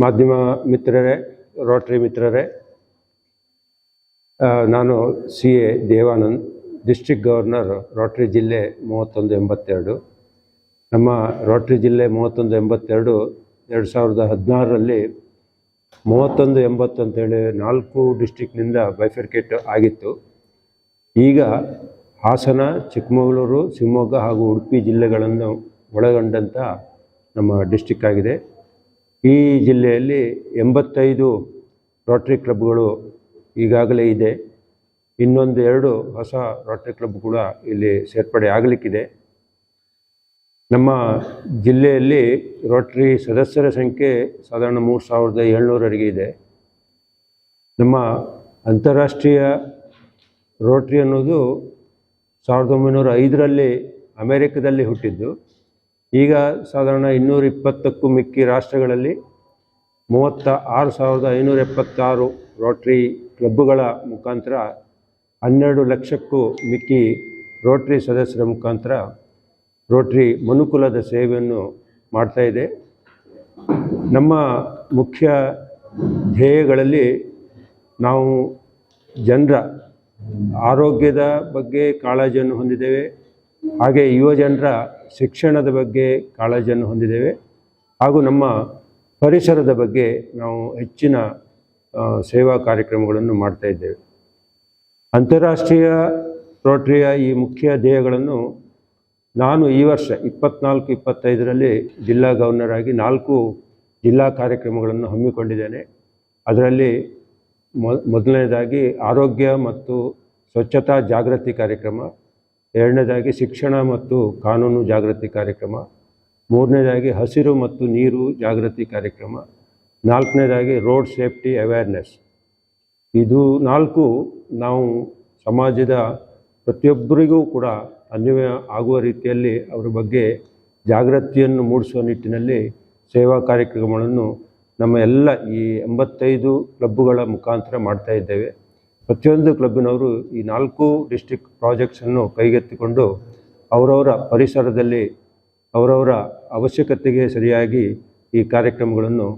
ಮಾಧ್ಯಮ ಮಿತ್ರರೇ, ರೋಟರಿ ಮಿತ್ರರೇ ನಾನು C A Devanand, district governor, Rotary ಜಿಲ್ಲೆ ಮೂವತ್ತೊಂದು ಎಂಬತ್ತೆರಡು. ನಮ್ಮ ರೋಟರಿ ಜಿಲ್ಲೆ ಮೂವತ್ತೊಂದು ಎಂಬತ್ತೆರಡು, ಎರಡು ಸಾವಿರದ ಹದಿನಾರರಲ್ಲಿ ಮೂವತ್ತೊಂದು ಎಂಬತ್ತು ಅಂತೇಳಿ ನಾಲ್ಕು ಡಿಸ್ಟಿಕ್ನಿಂದ ಬೈಫರ್ಕೇಟ್ ಆಗಿತ್ತು. ಈಗ ಹಾಸನ, ಚಿಕ್ಕಮಗಳೂರು, ಶಿವಮೊಗ್ಗ ಹಾಗೂ ಉಡುಪಿ ಜಿಲ್ಲೆಗಳನ್ನು ಒಳಗೊಂಡಂಥ ನಮ್ಮ ಡಿಸ್ಟಿಕ್ ಆಗಿದೆ. ಈ ಜಿಲ್ಲೆಯಲ್ಲಿ ಎಂಬತ್ತೈದು ರೋಟ್ರಿ ಕ್ಲಬ್ಗಳು ಈಗಾಗಲೇ ಇದೆ. ಇನ್ನೊಂದು ಎರಡು ಹೊಸ ರೋಟ್ರಿ ಕ್ಲಬ್ ಕೂಡ ಇಲ್ಲಿ ಸೇರ್ಪಡೆ ಆಗಲಿಕ್ಕಿದೆ. ನಮ್ಮ ಜಿಲ್ಲೆಯಲ್ಲಿ ರೋಟ್ರಿ ಸದಸ್ಯರ ಸಂಖ್ಯೆ ಸಾಧಾರಣ ಮೂರು ಸಾವಿರದ ಏಳ್ನೂರವರೆಗೆ ಇದೆ. ನಮ್ಮ ಅಂತಾರಾಷ್ಟ್ರೀಯ ರೋಟ್ರಿ ಅನ್ನೋದು ಸಾವಿರದ ಒಂಬೈನೂರ ಐದರಲ್ಲಿ ಅಮೇರಿಕದಲ್ಲಿ ಹುಟ್ಟಿದ್ದು. ಈಗ ಸಾಧಾರಣ ಇನ್ನೂರ ಇಪ್ಪತ್ತಕ್ಕೂ ಮಿಕ್ಕಿ ರಾಷ್ಟ್ರಗಳಲ್ಲಿ ಮೂವತ್ತ ಆರು ಸಾವಿರದ ಐನೂರ ಎಪ್ಪತ್ತಾರು ರೋಟ್ರಿ ಕ್ಲಬ್ಗಳ ಮುಖಾಂತರ ಹನ್ನೆರಡು ಲಕ್ಷಕ್ಕೂ ಮಿಕ್ಕಿ ರೋಟ್ರಿ ಸದಸ್ಯರ ಮುಖಾಂತರ ರೋಟ್ರಿ ಮನುಕುಲದ ಸೇವೆಯನ್ನು ಮಾಡ್ತಾ ಇದೆ. ನಮ್ಮ ಮುಖ್ಯ ಧ್ಯೇಯಗಳಲ್ಲಿ ನಾವು ಜನರ ಆರೋಗ್ಯದ ಬಗ್ಗೆ ಕಾಳಜಿಯನ್ನು ಹೊಂದಿದ್ದೇವೆ. ಹಾಗೆ ಯುವ ಜನರ ಶಿಕ್ಷಣದ ಬಗ್ಗೆ ಕಾಳಜಿಯನ್ನು ಹೊಂದಿದ್ದೇವೆ. ಹಾಗೂ ನಮ್ಮ ಪರಿಸರದ ಬಗ್ಗೆ ನಾವು ಹೆಚ್ಚಿನ ಸೇವಾ ಕಾರ್ಯಕ್ರಮಗಳನ್ನು ಮಾಡ್ತಾ ಇದ್ದೇವೆ. ಅಂತಾರಾಷ್ಟ್ರೀಯ ರೋಟರಿಯ ಈ ಮುಖ್ಯ ಧ್ಯೇಯಗಳನ್ನು ನಾನು ಈ ವರ್ಷ ಇಪ್ಪತ್ನಾಲ್ಕು, ಇಪ್ಪತ್ತೈದರಲ್ಲಿ ಜಿಲ್ಲಾ ಗವರ್ನರ್ ಆಗಿ ನಾಲ್ಕು ಜಿಲ್ಲಾ ಕಾರ್ಯಕ್ರಮಗಳನ್ನು ಹಮ್ಮಿಕೊಂಡಿದ್ದೇನೆ. ಅದರಲ್ಲಿ ಮೊದಲನೇದಾಗಿ ಆರೋಗ್ಯ ಮತ್ತು ಸ್ವಚ್ಛತಾ ಜಾಗೃತಿ ಕಾರ್ಯಕ್ರಮ ಎರಡನೇದಾಗಿ ಶಿಕ್ಷಣ ಮತ್ತು ಕಾನೂನು ಜಾಗೃತಿ ಕಾರ್ಯಕ್ರಮ, ಮೂರನೇದಾಗಿ ಹಸಿರು ಮತ್ತು ನೀರು ಜಾಗೃತಿ ಕಾರ್ಯಕ್ರಮ, ನಾಲ್ಕನೇದಾಗಿ ರೋಡ್ ಸೇಫ್ಟಿ ಅವೇರ್ನೆಸ್. ಇದು ನಾಲ್ಕು ನಾವು ಸಮಾಜದ ಪ್ರತಿಯೊಬ್ಬರಿಗೂ ಕೂಡ ಅನ್ವಯ ಆಗುವ ರೀತಿಯಲ್ಲಿ ಅವರ ಬಗ್ಗೆ ಜಾಗೃತಿಯನ್ನು ಮೂಡಿಸುವ ನಿಟ್ಟಿನಲ್ಲಿ ಸೇವಾ ಕಾರ್ಯಕ್ರಮಗಳನ್ನು ನಮ್ಮ ಎಲ್ಲ ಈ ಎಂಬತ್ತೈದು ಕ್ಲಬ್ಗಳ ಮುಖಾಂತರ ಮಾಡ್ತಾ ಇದ್ದೇವೆ. ಪ್ರತಿಯೊಂದು ಕ್ಲಬ್ಬಿನವರು ಈ ನಾಲ್ಕು ಡಿಸ್ಟಿಕ್ ಪ್ರಾಜೆಕ್ಟ್ಸನ್ನು ಕೈಗೆತ್ತಿಕೊಂಡು ಅವರವರ ಪರಿಸರದಲ್ಲಿ ಅವರವರ ಅವಶ್ಯಕತೆಗೆ ಸರಿಯಾಗಿ ಈ ಕಾರ್ಯಕ್ರಮಗಳನ್ನು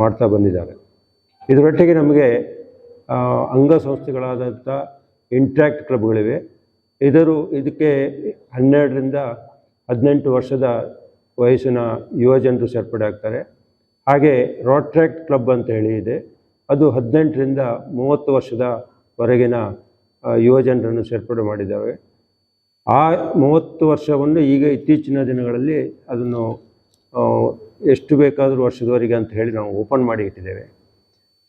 ಮಾಡ್ತಾ ಬಂದಿದ್ದಾರೆ. ಇದರೊಟ್ಟಿಗೆ ನಮಗೆ ಅಂಗಸಂಸ್ಥೆಗಳಾದಂಥ ಇಂಟ್ರ್ಯಾಕ್ಟ್ ಕ್ಲಬ್ಗಳಿವೆ. ಇದರು ಇದಕ್ಕೆ ಹನ್ನೆರಡರಿಂದ ಹದಿನೆಂಟು ವರ್ಷದ ವಯಸ್ಸಿನ ಯುವ ಜನರು ಸೇರ್ಪಡೆ ಆಗ್ತಾರೆ. ಹಾಗೆ ರೋಟ್ರ್ಯಾಕ್ಟ್ ಕ್ಲಬ್ ಅಂತ ಹೇಳಿ ಇದೆ. ಅದು ಹದಿನೆಂಟರಿಂದ ಮೂವತ್ತು ವರ್ಷದವರೆಗಿನ ಆ, ಯುವ ಜನರನ್ನು ಸೇರ್ಪಡೆ ಮಾಡಿದ್ದಾವೆ. ಆ ಮೂವತ್ತು ವರ್ಷವನ್ನು ಈಗ ಇತ್ತೀಚಿನ ದಿನಗಳಲ್ಲಿ ಅದನ್ನು ಎಷ್ಟು ಬೇಕಾದರೂ ವರ್ಷದವರೆಗೆ ಅಂತ ಹೇಳಿ ನಾವು ಓಪನ್ ಮಾಡಿ ಇಟ್ಟಿದ್ದೇವೆ.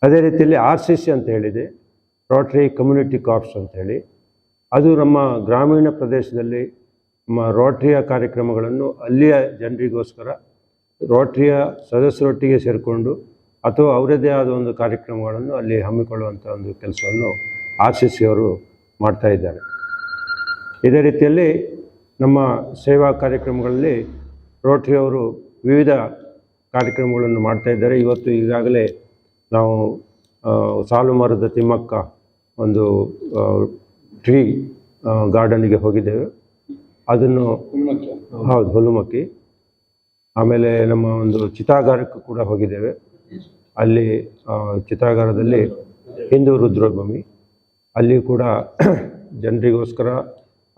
ಅದೇ ರೀತಿಯಲ್ಲಿ ಆರ್ ಸಿ ಸಿ ಅಂತ ಹೇಳಿದೆ ರೋಟ್ರಿ ಕಮ್ಯುನಿಟಿ ಕಾರ್ಪ್ಸ್ ಅಂತ ಅದು ನಮ್ಮ ಗ್ರಾಮೀಣ ಪ್ರದೇಶದಲ್ಲಿ ನಮ್ಮ ರೋಟ್ರಿಯ ಕಾರ್ಯಕ್ರಮಗಳನ್ನು ಅಲ್ಲಿಯ ಜನರಿಗೋಸ್ಕರ ರೋಟ್ರಿಯ ಸದಸ್ಯರೊಟ್ಟಿಗೆ ಸೇರಿಕೊಂಡು ಅಥವಾ ಅವರದ್ದೇ ಆದ ಒಂದು ಕಾರ್ಯಕ್ರಮಗಳನ್ನು ಅಲ್ಲಿ ಹಮ್ಮಿಕೊಳ್ಳುವಂಥ ಒಂದು ಕೆಲಸವನ್ನು ಆರ್ ಸಿ ಸಿ ಅವರು ಮಾಡ್ತಾ ಇದ್ದಾರೆ. ಇದೇ ರೀತಿಯಲ್ಲಿ ನಮ್ಮ ಸೇವಾ ಕಾರ್ಯಕ್ರಮಗಳಲ್ಲಿ ರೋಟ್ರಿ ಅವರು ವಿವಿಧ ಕಾರ್ಯಕ್ರಮಗಳನ್ನು ಮಾಡ್ತಾ ಇದ್ದಾರೆ. ಇವತ್ತು ಈಗಾಗಲೇ ನಾವು ಸಾಲು ಮರದ ತಿಮ್ಮಕ್ಕ ಒಂದು ಟ್ರೀ ಗಾರ್ಡನಿಗೆ ಹೋಗಿದ್ದೇವೆ. ಅದನ್ನು ಹೌದು ಹುಲುಮಕ್ಕಿ. ಆಮೇಲೆ ನಮ್ಮ ಒಂದು ಚಿತಾಗಾರಕ್ಕೂ ಕೂಡ ಹೋಗಿದ್ದೇವೆ. ಅಲ್ಲಿ ಚಿತಾಗಾರದಲ್ಲಿ ಹಿಂದೂ ರುದ್ರಭೂಮಿ ಅಲ್ಲಿ ಕೂಡ ಜನರಿಗೋಸ್ಕರ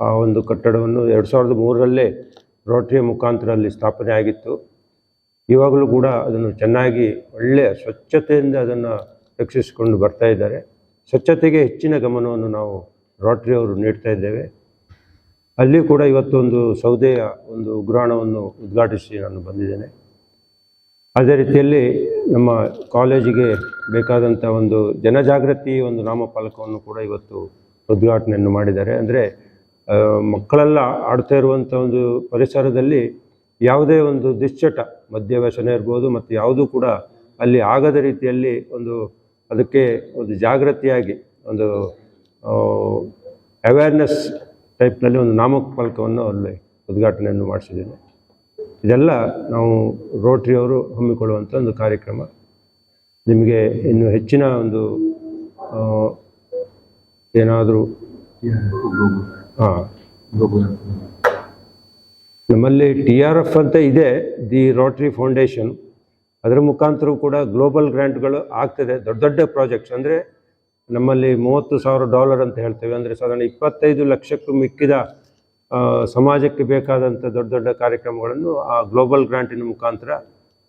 ಆ ಒಂದು ಕಟ್ಟಡವನ್ನು ಎರಡು ಸಾವಿರದ ಮೂರರಲ್ಲೇ ರೋಟರಿಯ ಮುಖಾಂತರ ಅಲ್ಲಿ ಸ್ಥಾಪನೆ ಆಗಿತ್ತು. ಇವಾಗಲೂ ಕೂಡ ಅದನ್ನು ಚೆನ್ನಾಗಿ ಒಳ್ಳೆಯ ಸ್ವಚ್ಛತೆಯಿಂದ ಅದನ್ನು ರಕ್ಷಿಸಿಕೊಂಡು ಬರ್ತಾ ಇದ್ದಾರೆ. ಸ್ವಚ್ಛತೆಗೆ ಹೆಚ್ಚಿನ ಗಮನವನ್ನು ನಾವು ರೋಟರಿ ಅವರು ನೀಡ್ತಾ ಇದ್ದೇವೆ. ಅಲ್ಲಿ ಕೂಡ ಇವತ್ತೊಂದು ಸೌದೆಯ ಒಂದು ಉಗ್ರಾಣವನ್ನು ಉದ್ಘಾಟಿಸಿ ನಾನು ಬಂದಿದ್ದೇನೆ. ಅದೇ ರೀತಿಯಲ್ಲಿ ನಮ್ಮ ಕಾಲೇಜಿಗೆ ಬೇಕಾದಂಥ ಒಂದು ಜನಜಾಗೃತಿ ಒಂದು ನಾಮಫಲಕವನ್ನು ಕೂಡ ಇವತ್ತು ಉದ್ಘಾಟನೆಯನ್ನು ಮಾಡಿದ್ದಾರೆ. ಅಂದರೆ ಮಕ್ಕಳೆಲ್ಲ ಆಡ್ತಾ ಇರುವಂಥ ಒಂದು ಪರಿಸರದಲ್ಲಿ ಯಾವುದೇ ಒಂದು ದುಶ್ಚಟ ಮದ್ಯ ವ್ಯಸನ ಇರ್ಬೋದು, ಮತ್ತು ಯಾವುದೂ ಕೂಡ ಅಲ್ಲಿ ಆಗದ ರೀತಿಯಲ್ಲಿ ಒಂದು ಅದಕ್ಕೆ ಒಂದು ಜಾಗೃತಿಯಾಗಿ ಒಂದು ಅವೇರ್ನೆಸ್ ಟೈಪ್ನಲ್ಲಿ ಒಂದು ನಾಮಫಲಕವನ್ನು ಅಲ್ಲಿ ಉದ್ಘಾಟನೆಯನ್ನು ಮಾಡಿಸಿದ್ದೇನೆ. ಇದೆಲ್ಲ ನಾವು ರೋಟ್ರಿಯವರು ಹಮ್ಮಿಕೊಳ್ಳುವಂಥ ಒಂದು ಕಾರ್ಯಕ್ರಮ. ನಿಮಗೆ ಇನ್ನು ಹೆಚ್ಚಿನ ಒಂದು ಏನಾದರೂ? ಹಾಂ. ನಮ್ಮಲ್ಲಿ ಟಿ ಆರ್ ಎಫ್ ಅಂತ ಇದೆ, ದಿ ರೋಟ್ರಿ ಫೌಂಡೇಶನ್. ಅದರ ಮುಖಾಂತರವೂ ಕೂಡ ಗ್ಲೋಬಲ್ ಗ್ರ್ಯಾಂಟ್ಗಳು ಆಗ್ತದೆ, ದೊಡ್ಡ ದೊಡ್ಡ ಪ್ರಾಜೆಕ್ಟ್ಸ್. ಅಂದರೆ ನಮ್ಮಲ್ಲಿ ಮೂವತ್ತು ಸಾವಿರ ಡಾಲರ್ ಅಂತ ಹೇಳ್ತೇವೆ. ಅಂದರೆ ಸಾಧಾರಣ ಇಪ್ಪತ್ತೈದು ಲಕ್ಷಕ್ಕೂ ಮಿಕ್ಕಿದ ಸಮಾಜಕ್ಕೆ ಬೇಕಾದಂಥ ದೊಡ್ಡ ದೊಡ್ಡ ಕಾರ್ಯಕ್ರಮಗಳನ್ನು ಆ ಗ್ಲೋಬಲ್ ಗ್ರ್ಯಾಂಟಿನ ಮುಖಾಂತರ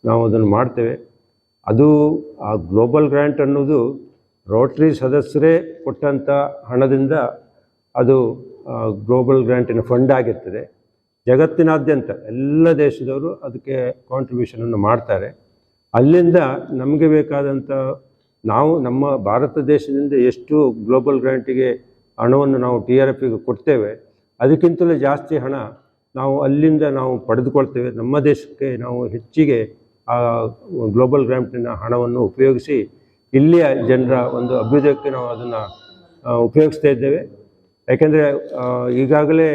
ನಾವು ಅದನ್ನು ಮಾಡ್ತೇವೆ. ಅದು ಆ ಗ್ಲೋಬಲ್ ಗ್ರ್ಯಾಂಟ್ ಅನ್ನೋದು ರೋಟ್ರಿ ಸದಸ್ಯರೇ ಕೊಟ್ಟಂಥ ಹಣದಿಂದ ಅದು ಗ್ಲೋಬಲ್ ಗ್ರ್ಯಾಂಟಿನ ಫಂಡ್ ಆಗಿರ್ತದೆ. ಜಗತ್ತಿನಾದ್ಯಂತ ಎಲ್ಲ ದೇಶದವರು ಅದಕ್ಕೆ ಕಾಂಟ್ರಿಬ್ಯೂಷನನ್ನು ಮಾಡ್ತಾರೆ. ಅಲ್ಲಿಂದ ನಮಗೆ ಬೇಕಾದಂಥ ನಾವು ನಮ್ಮ ಭಾರತ ದೇಶದಿಂದ ಎಷ್ಟು ಗ್ಲೋಬಲ್ ಗ್ರ್ಯಾಂಟಿಗೆ ಹಣವನ್ನು ನಾವು ಟಿ ಆರ್ ಎಫ್ಗೆ ಕೊಡ್ತೇವೆ ಅದಕ್ಕಿಂತಲೂ ಜಾಸ್ತಿ ಹಣ ನಾವು ಅಲ್ಲಿಂದ ನಾವು ಪಡೆದುಕೊಳ್ತೇವೆ. ನಮ್ಮ ದೇಶಕ್ಕೆ ನಾವು ಹೆಚ್ಚಿಗೆ ಆ ಗ್ಲೋಬಲ್ ಗ್ರ್ಯಾಂಟಿನ ಹಣವನ್ನು ಉಪಯೋಗಿಸಿ ಇಲ್ಲಿಯ ಜನರ ಒಂದು ಅಭ್ಯುದಯಕ್ಕೆ ನಾವು ಅದನ್ನು ಉಪಯೋಗಿಸ್ತಾ ಇದ್ದೇವೆ. ಯಾಕೆಂದರೆ ಈಗಾಗಲೇ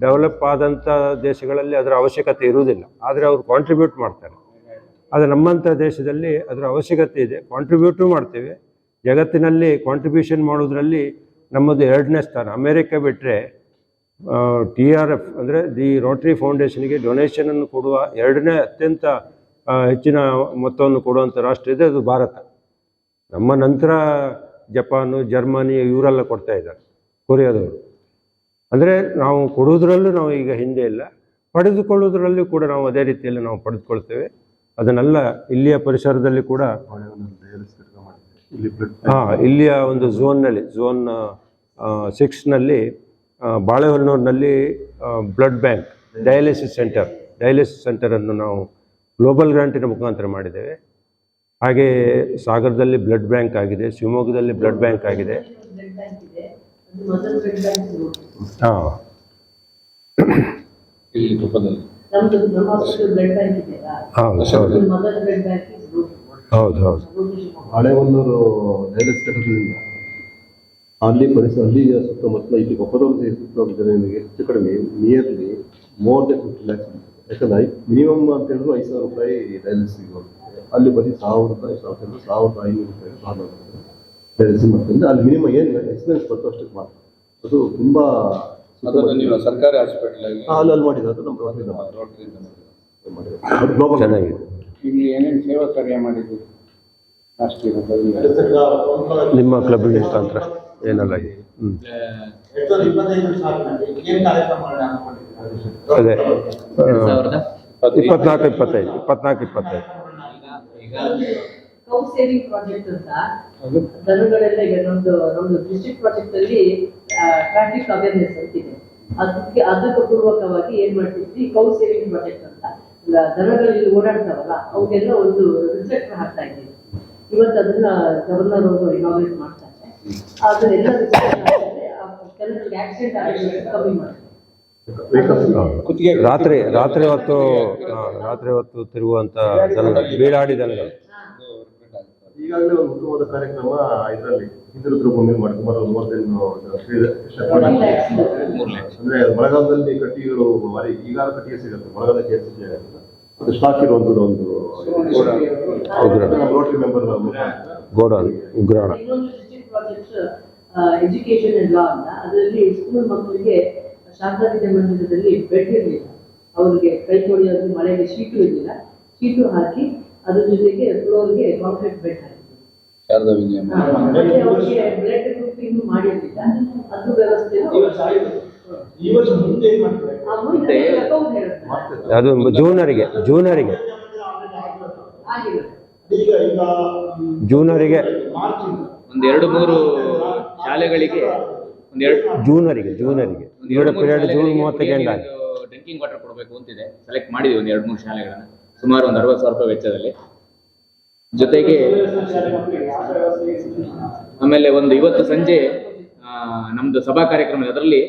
ಡೆವಲಪ್ ಆದಂಥ ದೇಶಗಳಲ್ಲಿ ಅದರ ಅವಶ್ಯಕತೆ ಇರುವುದಿಲ್ಲ. ಆದರೆ ಅವರು ಕಾಂಟ್ರಿಬ್ಯೂಟ್ ಮಾಡ್ತಾರೆ. ಆದರೆ ನಮ್ಮಂಥ ದೇಶದಲ್ಲಿ ಅದರ ಅವಶ್ಯಕತೆ ಇದೆ. ಕಾಂಟ್ರಿಬ್ಯೂಟು ಮಾಡ್ತೇವೆ. ಜಗತ್ತಿನಲ್ಲಿ ಕಾಂಟ್ರಿಬ್ಯೂಷನ್ ಮಾಡೋದ್ರಲ್ಲಿ ನಮ್ಮದು ಎರಡನೇ ಸ್ಥಾನ. ಅಮೇರಿಕ ಬಿಟ್ಟರೆ ಟಿ ಆರ್ ಎಫ್ ಅಂದರೆ ದಿ ರೋಟ್ರಿ ಫೌಂಡೇಶನ್ಗೆ ಡೊನೇಷನನ್ನು ಕೊಡುವ ಎರಡನೇ ಅತ್ಯಂತ ಹೆಚ್ಚಿನ ಮೊತ್ತವನ್ನು ಕೊಡುವಂಥ ರಾಷ್ಟ್ರ ಇದೆ ಅದು ಭಾರತ. ನಮ್ಮ ನಂತರ ಜಪಾನು ಜರ್ಮನಿ ಇವರೆಲ್ಲ ಕೊಡ್ತಾ ಇದ್ದಾರೆ ಕೊರಿಯಾದವರು. ಅಂದರೆ ನಾವು ಕೊಡುವುದರಲ್ಲೂ ನಾವು ಈಗ ಹಿಂದೆ ಇಲ್ಲ. ಪಡೆದುಕೊಳ್ಳುವುದರಲ್ಲೂ ಕೂಡ ನಾವು ಅದೇ ರೀತಿಯಲ್ಲಿ ನಾವು ಪಡೆದುಕೊಳ್ತೇವೆ. ಅದನ್ನೆಲ್ಲ ಇಲ್ಲಿಯ ಪರಿಸರದಲ್ಲಿ ಕೂಡ ಹಾಂ ಇಲ್ಲಿಯ ಒಂದು ಝೋನ್ನಲ್ಲಿ ಝೋನ್ ಸಿಕ್ಸ್ನಲ್ಲಿ ಬಾಳೆಹೊನ್ನೂರಿನಲ್ಲಿ blood bank dialysis centre dialysis ಸೆಂಟರನ್ನು ನಾವು ಗ್ಲೋಬಲ್ ಗ್ರಾಂಟಿನ ಮುಖಾಂತರ ಮಾಡಿದ್ದೇವೆ. ಹಾಗೆ ಸಾಗರದಲ್ಲಿ ಬ್ಲಡ್ ಬ್ಯಾಂಕ್ ಆಗಿದೆ ಶಿವಮೊಗ್ಗದಲ್ಲಿ ಬ್ಲಡ್ ಬ್ಯಾಂಕ್ ಆಗಿದೆ. ಹಾಂ. ಹೌದು ಹೌದು. ಹೌದು ಅಲ್ಲಿ ಪರಿಸರ ಅಲ್ಲಿ ಸುತ್ತಮುತ್ತಲ ಇಲ್ಲಿ ಕೊಪ್ಪದವರು ಸುತ್ತಮುತ್ತ ಜನರಿಗೆ ಹೆಚ್ಚು ಕಡಿಮೆ nearly more than fifty lakhs ಯಾಕಂದ್ರೆ ಮಿನಿಮಮ್ ಅಂತ ಹೇಳಿದ್ರು ಐದು ಸಾವಿರ ರೂಪಾಯಿ ಡೈಲಿಸಿಸ್ ಅಲ್ಲಿ ಬರೀ ಸಾವಿರ ರೂಪಾಯಿ ಸಾವಿರದ ಸಾವಿರದ ಐನೂರು ರೂಪಾಯಿ ಸಾಲ ಡೈಲಿಸಿಸ್ ಮಾಡ್ತಾರೆ ಅಲ್ಲಿ ಮಿನಿಮಮ್ ಏನು ಎಕ್ಸ್ಪೀರಿಯನ್ಸ್ ಬರ್ತೋ ಅಷ್ಟಕ್ಕೆ ಮಾತ್ರ. ಅದು ತುಂಬಾ ಅದನ್ನು ಸರ್ಕಾರಿ ಹಾಸ್ಪಿಟಲ್ ಅಲ್ಲಿ ಅಲ್ಲಿ ಮಾಡಿದ್ರು ಅದು ನಮ್ಮ ರೋಟರಿಯಿಂದ. ಚೆನ್ನಾಗಿದೆ. ಇಲ್ಲಿ ಏನೇನು ಸೇವಾ ಕಾರ್ಯ ಮಾಡಿದ್ರು ರಾಷ್ಟ್ರೀಯ ನಿಮ್ಮ ಕ್ಲಬ್ ಮುಖಾಂತರ. ಏನೆಲ್ಲ ಇದೆ ಹ್ಞೂ? ಅದೇ. ಇಪ್ಪತ್ನಾಲ್ಕು ಇಪ್ಪತ್ತೈದು ಇಪ್ಪತ್ನಾಲ್ಕು ಇಪ್ಪತ್ತೈದು. ಸೇವಿಂಗ್ ಪ್ರಾಜೆಕ್ಟ್ ಅಂತ. ದನಗಳೆಲ್ಲ ಈಗ ನಮ್ದು ನಮ್ದು ಡಿಸ್ಟ್ರಿಕ್ಟ್ ಪ್ರಾಜೆಕ್ಟ್ ಅಲ್ಲಿ ಟ್ರಾಫಿಕ್ ಅವೇರ್ನೆಸ್ ಅಂತಿದೆ ಅದಕ್ಕೆ ಅದಕ್ಕೆ ಪೂರ್ವಕವಾಗಿ ಏನ್ ಮಾಡ್ತಿದ್ವಿ? ಕೌ ಸೇವಿಂಗ್ ಪ್ರಾಜೆಕ್ಟ್ ಅಂತ ದನಗಳಲ್ಲಿ ಓಡಾಡ್ತಾವಲ್ಲ ಅವಕ್ಕೆಲ್ಲ ಒಂದು ರಿಫ್ಲೆಕ್ಟರ್ ಹಾಕ್ತಾ ಇದ್ದೀವಿ. ಇವತ್ತು ಅದನ್ನ ಗವರ್ನರ್ ಅವರು ಇನಾಗ್ರೇಟ್ ಕೆಲವರಿಗೆ ಆಕ್ಸಿಡೆಂಟ್ ಕಮ್ಮಿ। ರಾತ್ರಿ ರಾತ್ರಿ ಹೊತ್ತು ರಾತ್ರಿ ಹೊತ್ತು ತಿರುಗುವಂತ ದನಗಳು ಬೀಡಾಡಿ ದನಗಳು. ಈಗಾಗಲೇ ಒಂದು ಉತ್ತಮವಾದ ಕಾರ್ಯಕ್ರಮ ಇದರಲ್ಲಿ ಹಿಂದಿರುದ್ರ ಭೂಮಿ ಮಾಡಿ ಸುಮಾರು ಒಂದು ಮೂವತ್ತೈದು ಅಂದ್ರೆ ಮಳೆಗಾಲದಲ್ಲಿ ಕಟ್ಟಿ ಮರಿ ಈಗಾಗಲೇ ಕಟ್ಟಿಗೆ ಸಿಗುತ್ತೆ ಮಳೆಗಾಲ ಕೇಸ್ ಅದು ಸ್ಟಾಕ್ ಇರುವಂತದ್ದು ಒಂದು ಗೋಡೌನ್ ಉಗ್ರಾಣ ಪ್ರಾಜೆಕ್ಟ್ ಎಜುಕೇಶನ್ ಅಂಡ್ ಲಾ ಅಂತ ಅದರಲ್ಲಿ ಸ್ಕೂಲ್ ಮಕ್ಕಳಿಗೆ ಶಾರದಾ ವಿದ್ಯಾ ಮಂದಿರದಲ್ಲಿ ಬೆಡ್ ಇರಲಿಲ್ಲ. ಅವರಿಗೆ ಕೈ ತೊಳೆಯೋದು ಮಳೆಗೆ ಶೀಟು ಇರಲಿಲ್ಲ. ಶೀಟು ಹಾಕಿ ಅದ್ರ ಜೊತೆಗೆ ಫ್ಲೋರ್ಗೆ ಕಾಂಕ್ರೀಟ್ ಬೆಡ್ ಅವರಿಗೆ ಬ್ಲಡ್ ಗ್ರೂಪಿಂಗ್ ಮಾಡಿರ್ಲಿಲ್ಲ. ಅದು ವ್ಯವಸ್ಥೆ ಅದು ಜೂನರಿಗೆ ಜೂನರಿಗೆ. ಈಗ ಈಗ ಜೂನರಿಗೆ. ಒಂದ್ ಎರಡು ಮೂರು ಶಾಲೆಗಳಿಗೆ ಒಂದು ಎರಡು ಜೂನರಿಗೆ ಜೂನರಿಗೆ. ಒಂದು ಇವರ ಎರಡು ಮೂರು ಪೀರಿಯಡ್ ಜೂನ್ ಶಾಲೆಗಳಿಗೆ ಮೂವತ್ತಕ್ಕೆ ಡ್ರಿಂಕಿಂಗ್ ವಾಟರ್ ಕೊಡಬೇಕು ಅಂತಿದೆ. ಸೆಲೆಕ್ಟ್ ಮಾಡಿದ್ವಿ ಒಂದು ಎರಡು ಮೂರು ಶಾಲೆಗಳನ್ನ. ಸುಮಾರು ಒಂದ್ ಅರವತ್ತು ಸಾವಿರ ರೂಪಾಯಿ ವೆಚ್ಚದಲ್ಲಿ. ಜೊತೆಗೆ ಆಮೇಲೆ ಒಂದು ಇವತ್ತು ಸಂಜೆ ಆ, ನಮ್ದು ಸಭಾ ಕಾರ್ಯಕ್ರಮ. ಅದರಲ್ಲಿ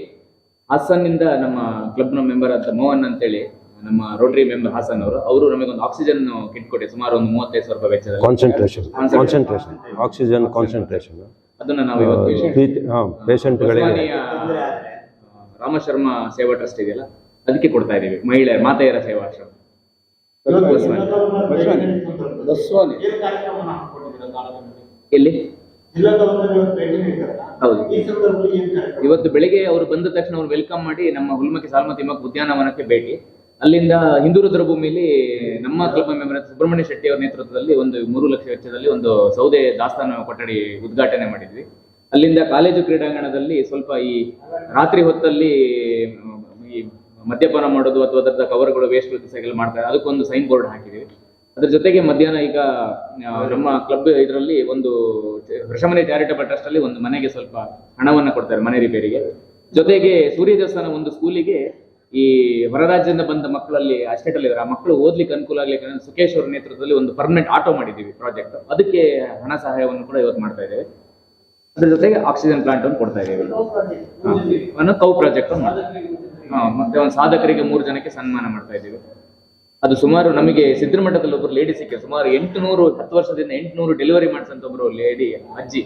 ಹಾಸನ್ನಿಂದ ನಮ್ಮ ಕ್ಲಬ್ನ ಮೆಂಬರ್ ಅಂತ ಮೋಹನ್ ಅಂತೇಳಿ ನಮ್ಮ ರೋಟರಿ ಮೆಂಬರ್ ಹಾಸನ್ ಅವರು ಅವರು ನಮಗೆ ಒಂದು ಆಕ್ಸಿಜನ್ ಕಿಟ್ ಕೊಟ್ಟೆ ಸುಮಾರು ಒಂದು ಮೂವತ್ತೈದು ಸಾವಿರ ರೂಪಾಯಿ ವೆಚ್ಚದಲ್ಲಿ. ಕಾನ್ಸಂಟ್ರೇಷನ್ ಕಾನ್ಸಂಟ್ರೇಷನ್ ಆಕ್ಸಿಜನ್ ಕಾನ್ಸಂಟ್ರೇಷನ್ ಅದನ್ನ ನಾವು ಪೇಷಂಟ್ಗಳಿಗೆ ಆ, ರಾಮಶರ್ಮ ಸೇವಾ ಟ್ರಸ್ಟ್ ಇದೆಯಲ್ಲ ಅದಕ್ಕೆ ಕೊಡ್ತಾ ಇದ್ದೀವಿ. ಮಹಿಳೆ ಮಾತೆಯರ ಸೇವಾ ಆಶ್ರಮ? ಎಲ್ಲಿ ಹೌದು. ಈ ಸಂದರ್ಭದಲ್ಲಿ ಕಾರ್ಯಕ್ರಮ? ಇವತ್ತು ಬೆಳಿಗ್ಗೆ ಅವರು ಬಂದ ತಕ್ಷಣ ಅವ್ರು ವೆಲ್ಕಮ್ ಮಾಡಿ ನಮ್ಮ ಹುಲ್ಮಕ್ಕೆ ಸಾಲ್ಮತಿಮ್ಮಕ್ಕೆ ಮಕ್ಕ ಉದ್ಯಾನವನಕ್ಕೆ ಭೇಟಿ. ಅಲ್ಲಿಂದ ಹಿಂದೂ ರುದ್ರಭೂಮಿಲಿ ನಮ್ಮ ಕ್ಲಬ್ ಮೆಂಬರ್ ಸುಬ್ರಹ್ಮಣ್ಯ ಶೆಟ್ಟಿ ಅವರ ನೇತೃತ್ವದಲ್ಲಿ ಒಂದು ಮೂರು ಲಕ್ಷ ವೆಚ್ಚದಲ್ಲಿ ಒಂದು ಸೌದೆ ದಾಸ್ತಾನು ಕೊಠಡಿ ಉದ್ಘಾಟನೆ ಮಾಡಿದ್ವಿ. ಅಲ್ಲಿಂದ ಕಾಲೇಜು ಕ್ರೀಡಾಂಗಣದಲ್ಲಿ ಸ್ವಲ್ಪ ಈ ರಾತ್ರಿ ಹೊತ್ತಲ್ಲಿ, ಈ ಮದ್ಯಪಾನ ಮಾಡೋದು ಅಥವಾ ಅದರದ ಕವರ್ಗಳು, ವೇಸ್ಟ್ ಸೈಕಲ್ ಮಾಡ್ತಾರೆ, ಅದಕ್ಕೊಂದು ಸೈನ್ ಬೋರ್ಡ್ ಹಾಕಿದ್ವಿ. ಅದ್ರ ಜೊತೆಗೆ ಮಧ್ಯಾಹ್ನ ಈಗ ನಮ್ಮ ಕ್ಲಬ್ ಇದರಲ್ಲಿ ಒಂದು ವೃಷಮನೆ ಚಾರಿಟಬಲ್ ಟ್ರಸ್ಟ್ ಅಲ್ಲಿ ಒಂದು ಮನೆಗೆ ಸ್ವಲ್ಪ ಹಣವನ್ನು ಕೊಡ್ತಾರೆ ಮನೆ ರಿಪೇರಿಗೆ. ಜೊತೆಗೆ ಸೂರ್ಯ ದೇವಸ್ಥಾನ ಒಂದು ಸ್ಕೂಲಿಗೆ ಈ ಹೊರ ರಾಜ್ಯದಿಂದ ಬಂದ ಮಕ್ಕಳಲ್ಲಿ ಅಸ್ಟೇಟ್ ಅಲ್ಲಿ ಇದ್ದಾರೆ ಆ ಮಕ್ಕಳು ಓದ್ಲಿಕ್ಕೆ ಅನುಕೂಲ ಆಗ್ಲಿಕ್ಕೆ ಅಂದ್ರೆ ಸುಖೇಶ್ ಅವರ ನೇತೃತ್ವದಲ್ಲಿ ಒಂದು ಪರ್ಮನೆಂಟ್ ಆಟೋ ಮಾಡಿದ್ದೀವಿ ಪ್ರಾಜೆಕ್ಟ್ ಅದಕ್ಕೆ ಹಣ ಸಹಾಯವನ್ನು ಕೂಡ ಇವತ್ತು ಮಾಡ್ತಾ ಇದ್ದೇವೆ. ಅದ್ರ ಜೊತೆಗೆ ಆಕ್ಸಿಜನ್ ಪ್ಲಾಂಟ್ ಅನ್ನು ಕೊಡ್ತಾ ಇದ್ದೇವೆ. ಒಂದು ಕೌ ಪ್ರಾಜೆಕ್ಟ್ ಮತ್ತೆ ಒಂದು ಸಾಧಕರಿಗೆ ಮೂರು ಜನಕ್ಕೆ ಸನ್ಮಾನ ಮಾಡ್ತಾ ಇದ್ದೀವಿ. ಅದು ಸುಮಾರು ನಮಗೆ ಸಿದ್ದರಮಠದಲ್ಲಿ ಒಬ್ಬರು ಲೇಡಿ ಸಿಕ್ಕಿದ್ರು. ಸುಮಾರು ಎಂಟುನೂರು ಹತ್ತು ವರ್ಷದಿಂದ ಎಂಟುನೂರು ಡೆಲಿವರಿ ಮಾಡಿಸಂತ ಒಬ್ಬರು ಲೇಡಿ ಅಜ್ಜಿ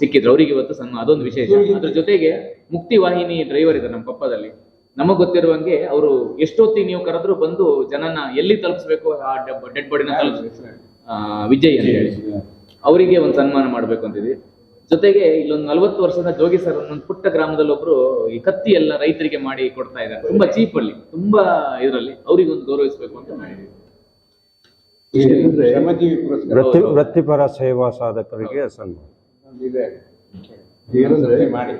ಸಿಕ್ಕಿದ್ರು. ಅವರಿಗೆ ಇವತ್ತು ಸನ್ಮಾನ ಅದೊಂದು ವಿಶೇಷ. ಅದ್ರ ಜೊತೆಗೆ ಮುಕ್ತಿ ವಾಹಿನಿ ಡ್ರೈವರ್ ಇದೆ ನಮ್ಮ ಪಪ್ಪದಲ್ಲಿ. ನಮಗ್ ಗೊತ್ತಿರುವಂಗೆ ಅವರು ಎಷ್ಟೊತ್ತಿಗೆ ನೀವು ಕರೆದ್ರು ಬಂದು ಜನನ ಎಲ್ಲಿ ತಲುಪಿಸ್ಬೇಕು ಆ ಡೆಡ್ ಬಾಡಿನ ತಲುಪಿಸ್ ವಿಜಯ್ ಅಂತ ಹೇಳಿ. ಅವರಿಗೆ ಒಂದು ಸನ್ಮಾನ ಮಾಡ್ಬೇಕು ಅಂತಿದ್ವಿ. ಜೊತೆಗೆ ಇಲ್ಲೊಂದು ನಲವತ್ತು ವರ್ಷದ ಜೋಗಿ ಸರ್ ಒಂದೊಂದು ಪುಟ್ಟ ಗ್ರಾಮದಲ್ಲಿ ಒಬ್ರು ಈ ಕತ್ತಿ ಎಲ್ಲ ರೈತರಿಗೆ ಮಾಡಿ ಕೊಡ್ತಾ ಇದ್ದಾರೆ. ತುಂಬಾ ಚೀಪ್ ಅಲ್ಲಿ ತುಂಬಾ ಇದರಲ್ಲಿ ಅವ್ರಿಗೆ ಒಂದು ಗೌರವಿಸಬೇಕು ಅಂತ ಮಾಡಿದ್ವಿ. ವೃತ್ತಿಪರ ಸೇವಾ ಸಾಧಕರಿಗೆ ಸನ್ಮಾನ. ಮಾಡಿ.